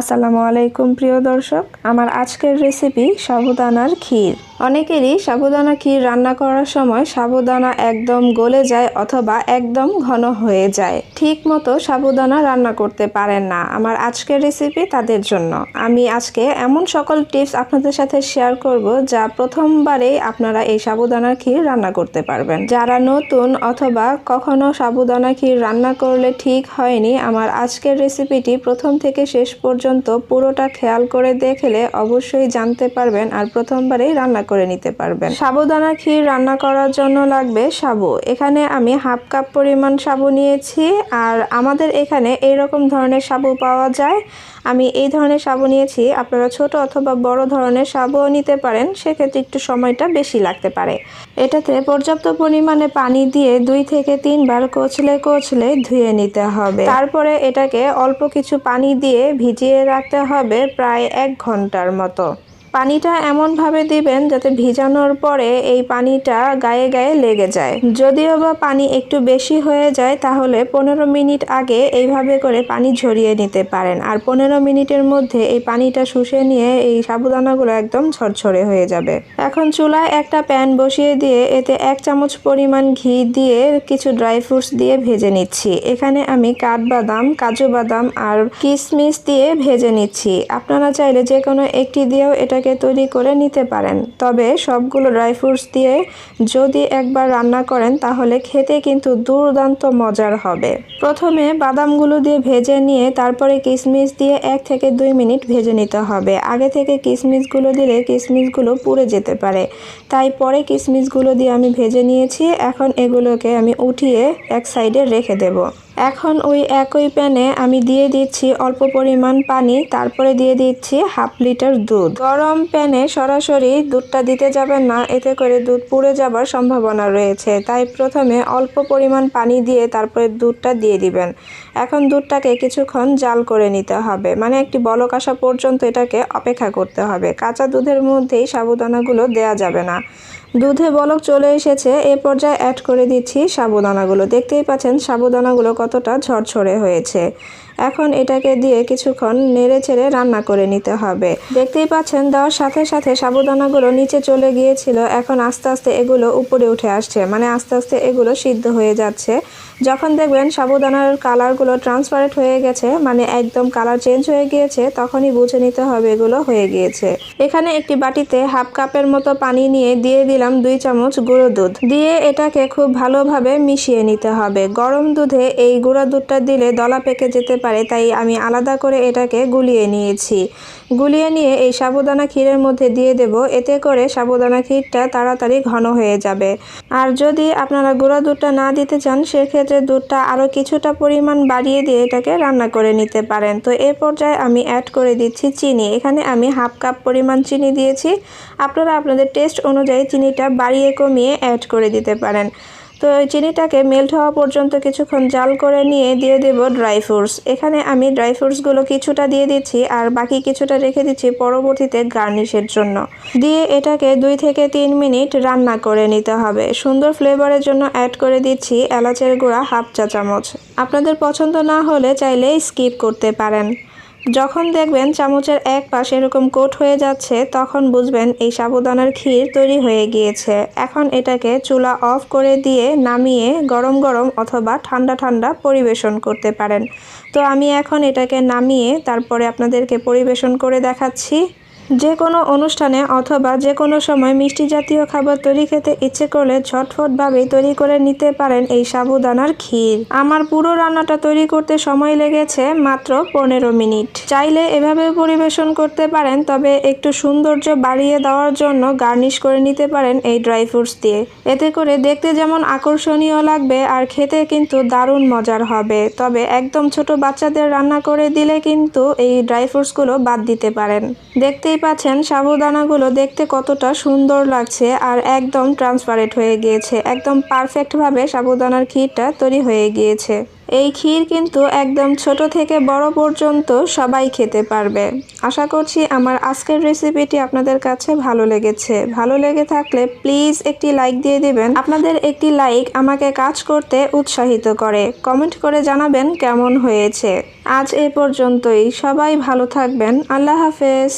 আসসালামু আলাইকুম, প্রিয় দর্শক। আমার আজকের রেসিপি সাবুদানার ক্ষীর। অনেকেরই সাবুদানা ক্ষীর রান্না করার সময় সাবুদানা একদম গলে যায় অথবা একদম ঘন হয়ে যায়। ঠিক মতো সাবুদানা রান্না করতে পারেন না। আমার আজকের রেসিপি তাদের জন্য। আমি আজকে এমন সকল টিপস আপনাদের সাথে শেয়ার করব যা প্রথমবারেই আপনারা এই সাবুদানার ক্ষীর রান্না করতে পারবেন। যারা নতুন অথবা কখনো সাবুদানা ক্ষীর রান্না করলে ঠিক হয়নি, আমার আজকের রেসিপিটি প্রথম থেকে শেষ পর্যন্ত পুরোটা খেয়াল করে দেখলে অবশ্যই জানতে পারবেন আর প্রথমবারেই রান্না করে নিতে পারবেন। সাবুদানা ক্ষীর রান্না করার জন্য লাগবে সাবু। এখানে আমি হাফ কাপ পরিমাণ সাবু নিয়েছি আর আমাদের এখানে এইরকম ধরনের সাবু পাওয়া যায়। আমি এই ধরনের সাবু নিয়েছি। আপনারা ছোট অথবা বড় ধরনের সাবুও নিতে পারেন, সেক্ষেত্রে একটু সময়টা বেশি লাগতে পারে। এটাতে পর্যাপ্ত পরিমাণে পানি দিয়ে দুই থেকে তিনবার কচলে কচলে ধুয়ে নিতে হবে। তারপরে এটাকে অল্প কিছু পানি দিয়ে ভিজিয়ে রাখতে হবে প্রায় এক ঘণ্টার মতো। পানিটা এমনভাবে দিবেন যাতে ভিজানোর পরে এই পানিটা গায়ে গায়ে লেগে যায়। যদিও বা পানি একটু বেশি হয়ে যায়, তাহলে পনেরো মিনিট আগে এইভাবে করে পানি ঝরিয়ে নিতে পারেন। আর পনেরো মিনিটের মধ্যে এই পানিটা শুষে নিয়ে এই সাবুদানাগুলো একদম ঝরঝরে হয়ে যাবে। এখন চুলায় একটা প্যান বসিয়ে দিয়ে এতে এক চামচ পরিমাণ ঘি দিয়ে কিছু ড্রাই ফ্রুটস দিয়ে ভেজে নিচ্ছি। এখানে আমি কাঠবাদাম, কাজু বাদাম আর কিশমিশ দিয়ে ভেজে নিচ্ছি। আপনারা চাইলে যে কোনো একটি দিয়েও এটা এটাকে তৈরি করে নিতে পারেন। তবে সবগুলো ড্রাই ফ্রুটস দিয়ে যদি একবার রান্না করেন, তাহলে খেতে কিন্তু দুর্দান্ত মজার হবে। প্রথমে বাদামগুলো দিয়ে ভেজে নিয়ে, তারপরে কিশমিশ দিয়ে এক থেকে দুই মিনিট ভেজে নিতে হবে। আগে থেকে কিশমিশগুলো দিলে কিশমিশগুলো পুড়ে যেতে পারে। তাই পরে কিশমিশগুলো দিয়ে আমি ভেজে নিয়েছি। এখন এগুলোকে আমি উঠিয়ে এক সাইডে রেখে দেবো। এখন ওই একই প্যানে আমি দিয়ে দিচ্ছি অল্প পরিমাণ পানি, তারপরে দিয়ে দিচ্ছি হাফ লিটার দুধ। গরম প্যানে সরাসরি দুধটা দিতে যাবেন না, এতে করে দুধ পুড়ে যাবার সম্ভাবনা রয়েছে। তাই প্রথমে অল্প পরিমাণ পানি দিয়ে তারপরে দুধটা দিয়ে দিবেন। এখন দুধটাকে কিছুক্ষণ জাল করে নিতে হবে। মানে একটি বলক আসা পর্যন্ত এটাকে অপেক্ষা করতে হবে। কাঁচা দুধের মধ্যেই সাবুদানাগুলো দেয়া যাবে না। দুধে বলক চলে এসেছে, এ পর্যায়ে অ্যাড করে দিচ্ছি সাবুদানাগুলো। দেখতেই পাচ্ছেন সাবুদানাগুলো কতটা ঝরঝরে হয়েছে। এখন এটাকে দিয়ে কিছুক্ষণ নেড়ে ছেড়ে রান্না করে নিতে হবে। দেখতেই পাচ্ছেন, দেওয়ার সাথে সাথে সাবুদানাগুলো নিচে চলে গিয়েছিল। এখন আস্তে আস্তে এগুলো উপরে উঠে আসছে। মানে আস্তে আস্তে এগুলো সিদ্ধ হয়ে যাচ্ছে। যখন দেখবেন সাবুদানার কালারগুলো ট্রান্সপারেন্ট হয়ে গেছে মানে একদম কালার চেঞ্জ হয়ে গিয়েছে, তখনই বুঝে নিতে হবে এগুলো হয়ে গিয়েছে। এখানে একটি বাটিতে হাফ কাপের মতো পানি নিয়ে দিয়ে দিলাম দুই চামচ গুঁড়ো দুধ। দিয়ে এটাকে খুব ভালোভাবে মিশিয়ে নিতে হবে। গরম দুধে এই গুঁড়ো দুধটা দিলে দলা পেকে যেতে পারে, তাই আমি আলাদা করে এটাকে গুলিয়ে নিয়েছি। গুলিয়ে নিয়ে এই সাবুদানা ক্ষীরের মধ্যে দিয়ে দেব, এতে করে সাবুদানা ক্ষীরটা তাড়াতাড়ি ঘন হয়ে যাবে। আর যদি আপনারা গুঁড়া দুধটা না দিতে চান, সেক্ষেত্রে দুধটা আরও কিছুটা পরিমাণ বাড়িয়ে দিয়ে এটাকে রান্না করে নিতে পারেন। তো এ পর্যায়ে আমি অ্যাড করে দিচ্ছি চিনি। এখানে আমি হাফ কাপ পরিমাণ চিনি দিয়েছি। আপনারা আপনাদের টেস্ট অনুযায়ী চিনিটা বাড়িয়ে কমিয়ে অ্যাড করে দিতে পারেন। তো চিনিটাকে মেল্ট হওয়া পর্যন্ত কিছুক্ষণ জাল করে নিয়ে দিয়ে দেব ড্রাই ফ্রুটস এখানে আমি ড্রাই ফ্রুটসগুলো কিছুটা দিয়ে দিচ্ছি আর বাকি কিছুটা রেখে দিচ্ছি পরবর্তীতে গার্নিশের জন্য। দিয়ে এটাকে দুই থেকে তিন মিনিট রান্না করে নিতে হবে। সুন্দর ফ্লেভারের জন্য অ্যাড করে দিচ্ছি এলাচের গুঁড়া হাফ চা চামচ আপনাদের পছন্দ না হলে চাইলে স্কিপ করতে পারেন। যখন দেখবেন চামচের এক পাশ এরকম কোট হয়ে যাচ্ছে, তখন বুঝবেন এই সাবুদানার ক্ষীর তৈরি হয়ে গিয়েছে। এখন এটাকে চুলা অফ করে দিয়ে নামিয়ে গরম গরম অথবা ঠান্ডা ঠান্ডা পরিবেশন করতে পারেন। তো আমি এখন এটাকে নামিয়ে তারপরে আপনাদেরকে পরিবেশন করে দেখাচ্ছি। যে কোনো অনুষ্ঠানে অথবা যে কোনো সময় মিষ্টি জাতীয় খাবার তৈরি খেতে ইচ্ছে করলে ঝটফটভাবেই তৈরি করে নিতে পারেন এই সাবুদানার ক্ষীর। আমার পুরো রান্নাটা তৈরি করতে সময় লেগেছে মাত্র পনেরো মিনিট। চাইলে এভাবে পরিবেশন করতে পারেন, তবে একটু সৌন্দর্য বাড়িয়ে দেওয়ার জন্য গার্নিশ করে নিতে পারেন এই ড্রাই ফ্রুটস দিয়ে। এতে করে দেখতে যেমন আকর্ষণীয় লাগবে আর খেতে কিন্তু দারুণ মজার হবে। তবে একদম ছোট বাচ্চাদের রান্না করে দিলে কিন্তু এই ড্রাই ফ্রুটসগুলো বাদ দিতে পারেন। দেখতে দেখতেই পাচ্ছেন সাবুদানাগুলো দেখতে কতটা সুন্দর লাগছে আর একদম ট্রান্সপারেন্ট হয়ে গিয়েছে। একদম পারফেক্টভাবে সাবুদানার ক্ষীরটা তৈরি হয়ে গিয়েছে। এই ক্ষীর কিন্তু একদম ছোট থেকে বড় পর্যন্ত সবাই খেতে পারবে। আশা করছি আমার আজকের রেসিপিটি আপনাদের কাছে ভালো লেগেছে। ভালো লেগে থাকলে প্লিজ একটি লাইক দিয়ে দিবেন। আপনাদের একটি লাইক আমাকে কাজ করতে উৎসাহিত করে। কমেন্ট করে জানাবেন কেমন হয়েছে। আজ এ পর্যন্তই। সবাই ভালো থাকবেন। আল্লাহ হাফেজ।